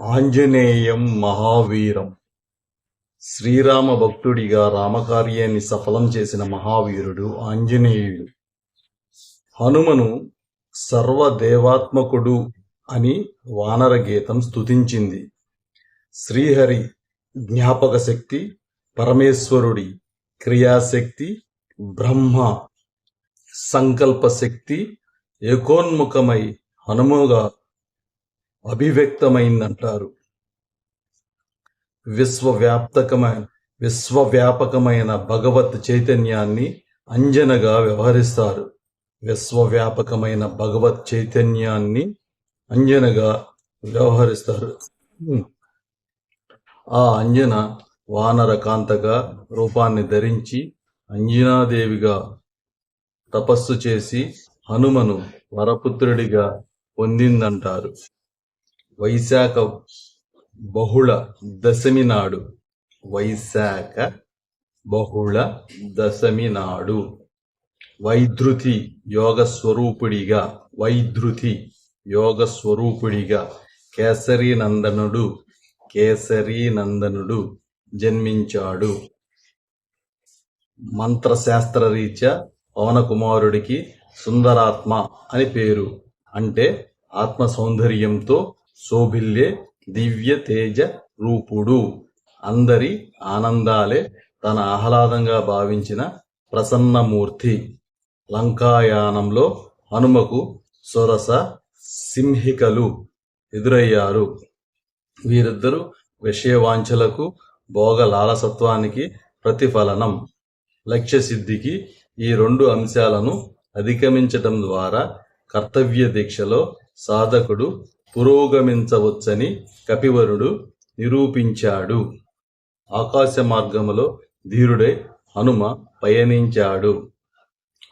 ఆంజనేయం మహావీరం. శ్రీరామ భక్తుడిగా రామకార్యాన్ని సఫలం చేసిన మహావీరుడు ఆంజనేయుడు. హనుమను సర్వదేవాత్మకుడు అని వానర గీతం స్తుతించింది. శ్రీహరి జ్ఞాపక శక్తి పరమేశ్వరుడి క్రియాశక్తి బ్రహ్మ సంకల్ప శక్తి ఏకోన్ముఖమై హనుమగా అభివ్యక్తమైందంటారు. విశ్వవ్యాప్తకమైన విశ్వవ్యాపకమైన భగవత్ చైతన్యాన్ని అంజనగా వ్యవహరిస్తారు. విశ్వవ్యాపకమైన భగవత్ చైతన్యాన్ని అంజనగా వ్యవహరిస్తారు. ఆ అంజన వానర కాంతగా రూపాన్ని ధరించి అంజనాదేవిగా తపస్సు చేసి హనుమను వరపుత్రుడిగా పొందిందంటారు. వైశాఖ బహుళ దశమి నాడు. వైశాఖ బహుళ దశమి నాడు. వైధృతి యోగ స్వరూపుడిగా వైధృతి యోగ స్వరూపుడిగా కేసరి నందనుడు కేసరి నందనుడు జన్మించాడు. మంత్రశాస్త్ర రీత్యా పవన కుమారుడికి సుందరాత్మ అని పేరు. అంటే ఆత్మ సౌందర్యంతో శోభిల్లే దివ్య తేజ రూపుడు. అందరి ఆనందాలే తన ఆహ్లాదంగా భావించిన ప్రసన్నమూర్తి. లంకాయానంలో హనుమకు సొరస సింహికలు ఎదురయ్యారు. వీరిద్దరూ విషయవాంఛలకు భోగ లాలసత్వానికి ప్రతిఫలనం. లక్ష్యసిద్ధికి ఈ రెండు అంశాలను అధిగమించటం ద్వారా కర్తవ్య దీక్షలో సాధకుడు పురోగమించవచ్చని కపివరుడు నిరూపించాడు. ఆకాశ మార్గములో ధీరుడై హనుమ పయనించాడు.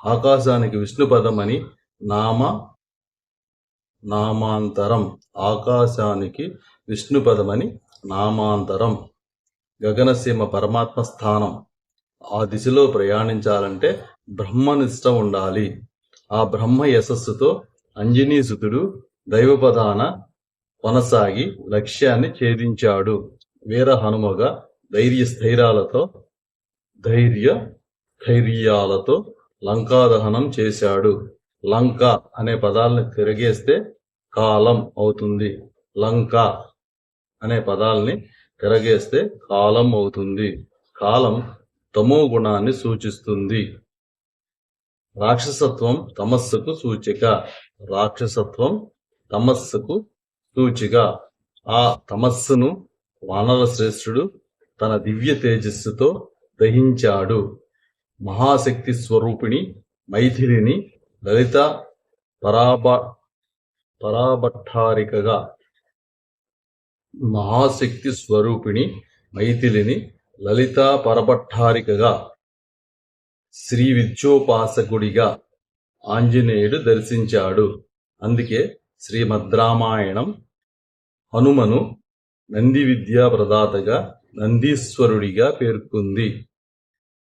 ఆకాశానికి విష్ణుపదం అని నామ నామాంతరం. ఆకాశానికి విష్ణుపదమని నామాంతరం. గగనసీమ పరమాత్మ స్థానం. ఆ దిశలో ప్రయాణించాలంటే బ్రహ్మనిష్ట ఉండాలి. ఆ బ్రహ్మ యశస్సుతో అంజనీసుతుడు దైవపదాన కొనసాగి లక్ష్యాన్ని ఛేదించాడు. వీర హనుమగా ధైర్య స్థైర్యాలతో ధైర్య ధైర్యాలతో లంకాదహనం చేశాడు. లంక అనే పదాలను తిరగేస్తే కాలం అవుతుంది. లంక అనే పదాలని తిరగేస్తే కాలం అవుతుంది. కాలం తమో గుణాన్ని సూచిస్తుంది. రాక్షసత్వం తమస్సుకు సూచిక. రాక్షసత్వం తమస్సుకు సూచిక ఆ తమస్సును వానర శ్రేష్ఠుడు తన దివ్య తేజస్సుతో దహించాడు. మహాశక్తి స్వరూపిణి మైథిలిని లలిత పరాబ పరాభట్టారికగా. మహాశక్తి స్వరూపిణి మైథిలిని లలిత పరభట్టారికగా. శ్రీ విద్యోపాసకుడిగా ఆంజనేయుడు దర్శించాడు. అందుకే శ్రీమద్రామాయణం హనుమను నంది విద్యా ప్రదాతగా నందీశ్వరుడిగా పేర్కొంది.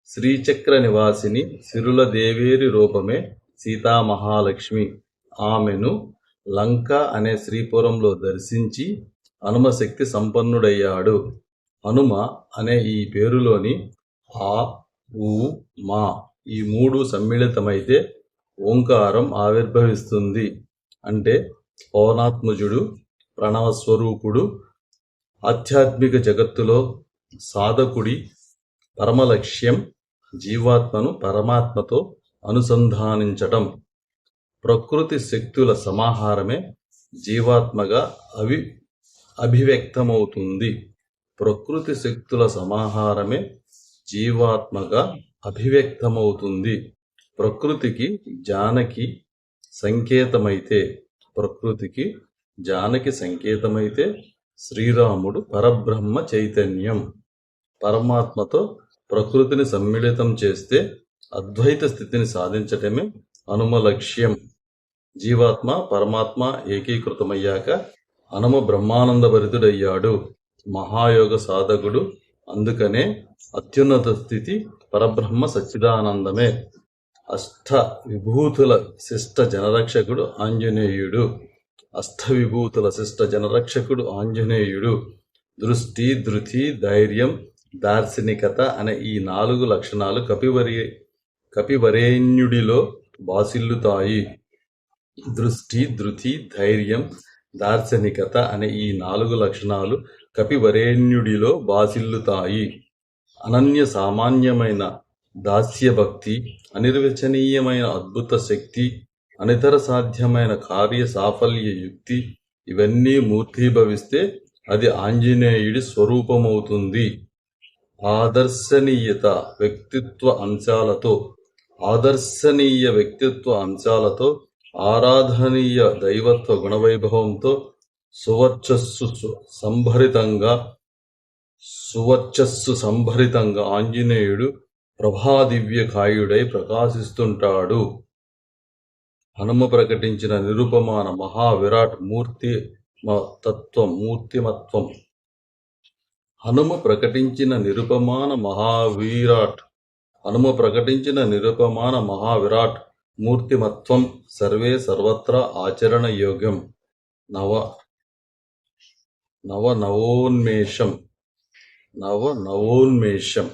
శ్రీచక్ర నివాసిని సిరుల దేవేరి రూపమే సీతామహాలక్ష్మి. ఆమెను లంక అనే శ్రీపురంలో దర్శించి హనుమశక్తి సంపన్నుడయ్యాడు. హనుమ అనే ఈ పేరులోని ఆ ఊ మా ఈ మూడు సమ్మిళితమైతే ఓంకారం ఆవిర్భవిస్తుంది. అంటే పవనాత్మజుడు ప్రణవస్వరూపుడు ఆధ్యాత్మిక జగత్తులో సాధకుడి పరమలక్ష్యం జీవాత్మను పరమాత్మతో అనుసంధానించటం. ప్రకృతి శక్తుల సమాహారమే జీవాత్మగా అవి అభివ్యక్తమవుతుంది. ప్రకృతి శక్తుల సమాహారమే జీవాత్మగా అభివ్యక్తమవుతుంది. ప్రకృతికి జానకి సంకేతమైతే ప్రకృతికి జానకి సంకేతమైతే శ్రీరాముడు పరబ్రహ్మ చైతన్యం. పరమాత్మతో ప్రకృతిని సమ్మిళితం చేస్తే అద్వైత స్థితిని సాధించటమే హనుమ లక్ష్యం. జీవాత్మ పరమాత్మ ఏకీకృతమయ్యాక హనుమ బ్రహ్మానంద భరితుడయ్యాడు. మహాయోగ సాధకుడు. అందుకనే అత్యున్నత స్థితి పరబ్రహ్మ సచ్చిదానందమే. అష్ట విభూతుల శిష్ట జనరక్షకుడు ఆంజనేయుడు. అష్టవిభూతుల శిష్ట జనరక్షకుడు ఆంజనేయుడు. దృష్టి ధృతి ధైర్యం దార్శనికత అనే ఈ నాలుగు లక్షణాలు కపివరి కపివరేణ్యుడిలో బాసిల్లుతాయి దృష్టి ధృతి ధైర్యం దార్శనికత అనే ఈ నాలుగు లక్షణాలు కపివరేణ్యుడిలో బాసిల్లుతాయి అనన్య సామాన్యమైన దాస్యభక్తి అనిర్వచనీయమైన అద్భుత శక్తి అనితర సాధ్యమైన కార్య సాఫల్య యుక్తి ఇవన్నీ మూర్తీభవిస్తే అది ఆంజనేయుడి స్వరూపమవుతుంది. ఆదర్శనీయత వ్యక్తిత్వ అంశాలతో ఆదర్శనీయ వ్యక్తిత్వ అంశాలతో ఆరాధనీయ దైవత్వ గుణవైభవంతో సువర్చస్సు సంభరితంగా సువర్చస్సు సంభరితంగా ఆంజనేయుడు ప్రభాదివ్యకాయుడై ప్రకాశిస్తుంటాడు. హనుమ ప్రకటించిన నిరుపమాన మహావిరాట్ మూర్తి మ- తత్వం మూర్తిమత్వం. హనుమ ప్రకటించిన నిరుపమాన మహావిరాట్ హనుమ ప్రకటించిన నిరుపమాన మహావిరాట్ మూర్తిమత్వం సర్వే సర్వత్రా ఆచరణ యోగ్యం నవ నవ నవోన్మేషం నవ నవోన్మేషం.